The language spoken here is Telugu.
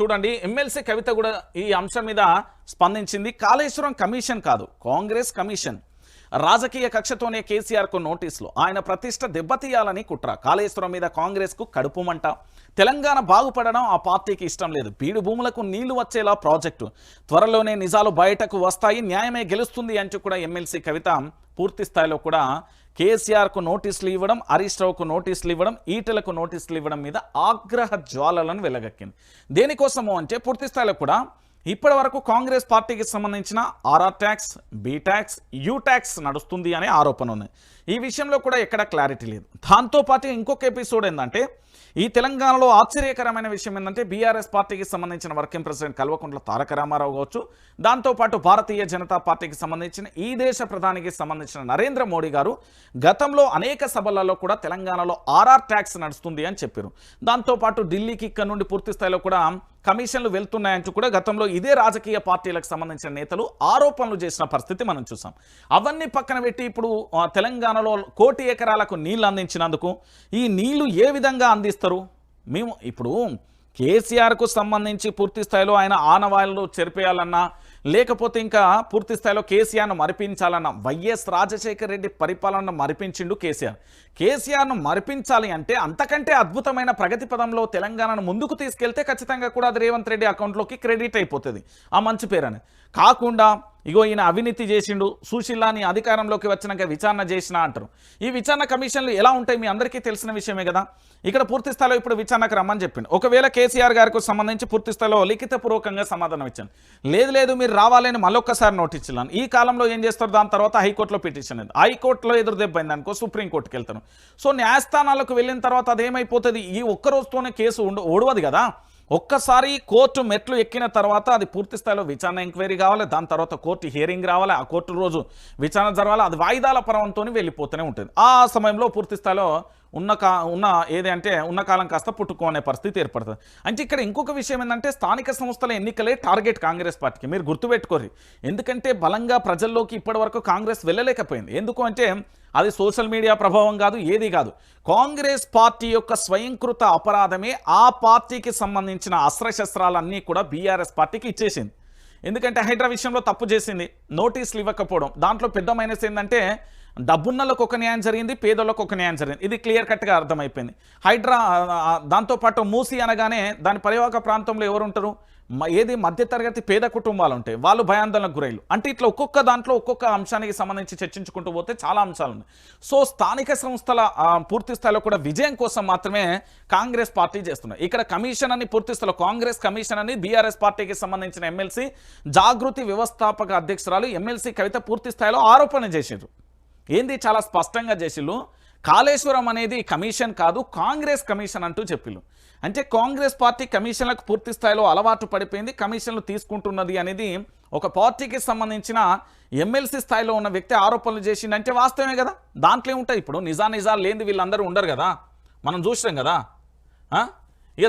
చూడండి ఎమ్మెల్సీ కవిత కూడా ఈ అంశం మీద స్పందించింది. కాళేశ్వరం కమిషన్ కాదు కాంగ్రెస్ కమిషన్. రాజకీయ కక్షతోనే కేసీఆర్కు నోటీసులు. ఆయన ప్రతిష్ట దెబ్బతీయాలని కుట్ర. కాళేశ్వరం మీద కాంగ్రెస్కు కడుపుమంట తెలంగాణ బాగుపడడం ఆ పార్టీకి ఇష్టం లేదు. బీడు భూములకు నీళ్ళు వచ్చేలా ప్రాజెక్టు. త్వరలోనే నిజాలు బయటకు వస్తాయి న్యాయమే గెలుస్తుంది అంటూ కూడా ఎమ్మెల్సీ కవిత పూర్తి స్థాయిలో కూడా కేసీఆర్కు నోటీసులు ఇవ్వడం హరీష్ రావుకు నోటీసులు ఇవ్వడం ఈటలకు నోటీసులు ఇవ్వడం మీద ఆగ్రహ జ్వాలలను వెలగక్కింది. దేనికోసము అంటే పూర్తిస్థాయిలో కూడా ఇప్పటి వరకు కాంగ్రెస్ పార్టీకి సంబంధించిన RR tax B tax U tax నడుస్తుంది అనే ఆరోపణ ఉంది ఈ విషయంలో కూడా ఎక్కడ క్లారిటీ లేదు. దాంతోపాటు ఇంకొక ఎపిసోడ్ ఏంటంటే ఈ తెలంగాణలో ఆశ్చర్యకరమైన విషయం ఏంటంటే బీఆర్ఎస్ పార్టీకి సంబంధించిన వర్కింగ్ ప్రెసిడెంట్ కల్వకుంట్ల తారక రామారావు కావచ్చు దాంతోపాటు భారతీయ జనతా పార్టీకి సంబంధించిన ఈ దేశ ప్రధానికి సంబంధించిన నరేంద్ర మోడీ గారు గతంలో అనేక సభలలో కూడా తెలంగాణలో ఆర్ఆర్ ట్యాక్స్ నడుస్తుంది అని చెప్పారు. దాంతోపాటు ఢిల్లీకి ఇక్కడ నుండి పూర్తి స్థాయిలో కూడా కమిషన్లు వెళ్తున్నాయంటూ కూడా గతంలో ఇదే రాజకీయ పార్టీలకు సంబంధించిన నేతలు ఆరోపణలు చేసిన పరిస్థితి మనం చూసాం. అవన్నీ పక్కన పెట్టి ఇప్పుడు తెలంగాణలో కోటి ఎకరాలకు నీళ్ళు అందించినందుకు ఈ నీళ్ళు ఏ విధంగా అందిస్తారు? మేము ఇప్పుడు కేసీఆర్కు సంబంధించి పూర్తి స్థాయిలో ఆయన ఆనవాయిలు చెరిపేయాలన్నా లేకపోతే ఇంకా పూర్తి స్థాయిలో కేసీఆర్ను మరిపించాలన్న వైఎస్ రాజశేఖర రెడ్డి పరిపాలన మరిపించిండు కేసీఆర్. కేసీఆర్ను మరిపించాలి అంటే అంతకంటే అద్భుతమైన ప్రగతి పదంలో తెలంగాణను ముందుకు తీసుకెళ్తే ఖచ్చితంగా కూడా అది రేవంత్ రెడ్డి అకౌంట్లోకి క్రెడిట్ అయిపోతుంది. ఆ మంచి పేరని. కాకుండా ఇగో ఈయన అవినీతి చేసిండు సుశీలాని అధికారంలోకి వచ్చినాక విచారణ చేసిన అంటారు. ఈ విచారణ కమిషన్లు ఎలా ఉంటాయి మీ అందరికీ తెలిసిన విషయమే కదా? ఇక్కడ పూర్తి స్థాయిలో ఇప్పుడు విచారణకు రమ్మని చెప్పింది ఒకవేళ కేసీఆర్ గారికి సంబంధించి పూర్తి స్థాయిలో లిఖితపూర్వకంగా సమాధానం ఇచ్చాను. లేదు లేదు మీరు రావాలని మళ్ళొక్కసారి నోటీస్ ఈ కాలంలో ఏం చేస్తారు? దాని తర్వాత హైకోర్టులో పిటిషన్ అయింది హైకోర్టులో ఎదురు దెబ్బైంది అనుకో సుప్రీంకోర్టుకి వెళ్తాను. సో న్యాయస్థానాలకు వెళ్ళిన తర్వాత అదేమైపోతుంది? ఈ ఒక్క రోజుతోనే కేసు ఉండ ఓడవదు కదా? ఒక్కసారి కోర్టు మెట్లు ఎక్కిన తర్వాత అది పూర్తి స్థాయిలో విచారణ ఎంక్వైరీ కావాలి. దాని తర్వాత కోర్టు హియరింగ్ రావాలి. ఆ కోర్టు రోజు విచారణ జరగాలి. అది వాయిదాల పర్వంతో వెళ్ళిపోతూనే ఉంటుంది. ఆ సమయంలో పూర్తి స్థాయిలో ఉన్న కా ఉన్న ఏది అంటే ఉన్న కాలం కాస్త పుట్టుకోనే పరిస్థితి ఏర్పడుతుంది. అంటే ఇక్కడ ఇంకొక విషయం ఏంటంటే స్థానిక సంస్థల ఎన్నికలే టార్గెట్ కాంగ్రెస్ పార్టీకి. మీరు గుర్తుపెట్టుకోరు ఎందుకంటే బలంగా ప్రజల్లోకి ఇప్పటివరకు కాంగ్రెస్ వెళ్ళలేకపోయింది. ఎందుకు అంటే అది సోషల్ మీడియా ప్రభావం కాదు ఏది కాదు. కాంగ్రెస్ పార్టీ యొక్క స్వయంకృత అపరాధమే ఆ పార్టీకి సంబంధించిన అస్త్రశస్త్రాలన్నీ కూడా బీఆర్ఎస్ పార్టీకి ఇచ్చేసింది. ఎందుకంటే హైడ్రా విషయంలో తప్పు చేసింది. నోటీసులు ఇవ్వకపోవడం. దాంట్లో పెద్ద మైనస్ ఏంటంటే డబ్బున్నలకు ఒక న్యాయం జరిగింది పేదోళ్ళకు ఒక న్యాయం జరిగింది. ఇది క్లియర్ కట్గా అర్థమైపోయింది. హైడ్రా దాంతోపాటు మూసి అనగానే దాని పరివాహక ప్రాంతంలో ఎవరు ఉంటారు ఏది మధ్యతరగతి పేద కుటుంబాలు ఉంటాయి వాళ్ళు భయాందోళనకు గురైలు అంటే ఇట్లా ఒక్కొక్క దాంట్లో ఒక్కొక్క అంశానికి సంబంధించి చర్చించుకుంటూ పోతే చాలా అంశాలు ఉన్నాయి సో స్థానిక సంస్థల పూర్తి స్థాయిలో కూడా విజయం కోసం మాత్రమే కాంగ్రెస్ పార్టీ చేస్తున్నాయి ఇక్కడ కమిషన్ అని పూర్తి స్థాయిలో కాంగ్రెస్ కమిషన్ అని బీఆర్ఎస్ పార్టీకి సంబంధించిన ఎమ్మెల్సీ జాగృతి వ్యవస్థాపక అధ్యక్షురాలు ఎమ్మెల్సీ కవిత పూర్తి స్థాయిలో ఆరోపణ చేసిండ్రు. ఏంది చాలా స్పష్టంగా చేసిళ్ళు కాళేశ్వరం అనేది కమిషన్ కాదు కాంగ్రెస్ కమిషన్ అంటూ చెప్పిళ్ళు అంటే కాంగ్రెస్ పార్టీ కమిషన్లకు పూర్తి స్థాయిలో అలవాటు పడిపోయింది కమిషన్లు తీసుకుంటున్నది అనేది ఒక పార్టీకి సంబంధించిన ఎమ్మెల్సీ స్థాయిలో ఉన్న వ్యక్తి ఆరోపణలు చేసిండంటే వాస్తవమే కదా? దాంట్లో ఉంటాయి ఇప్పుడు? నిజా నిజాలు లేనిది వీళ్ళందరూ ఉండరు కదా? మనం చూసినాం కదా?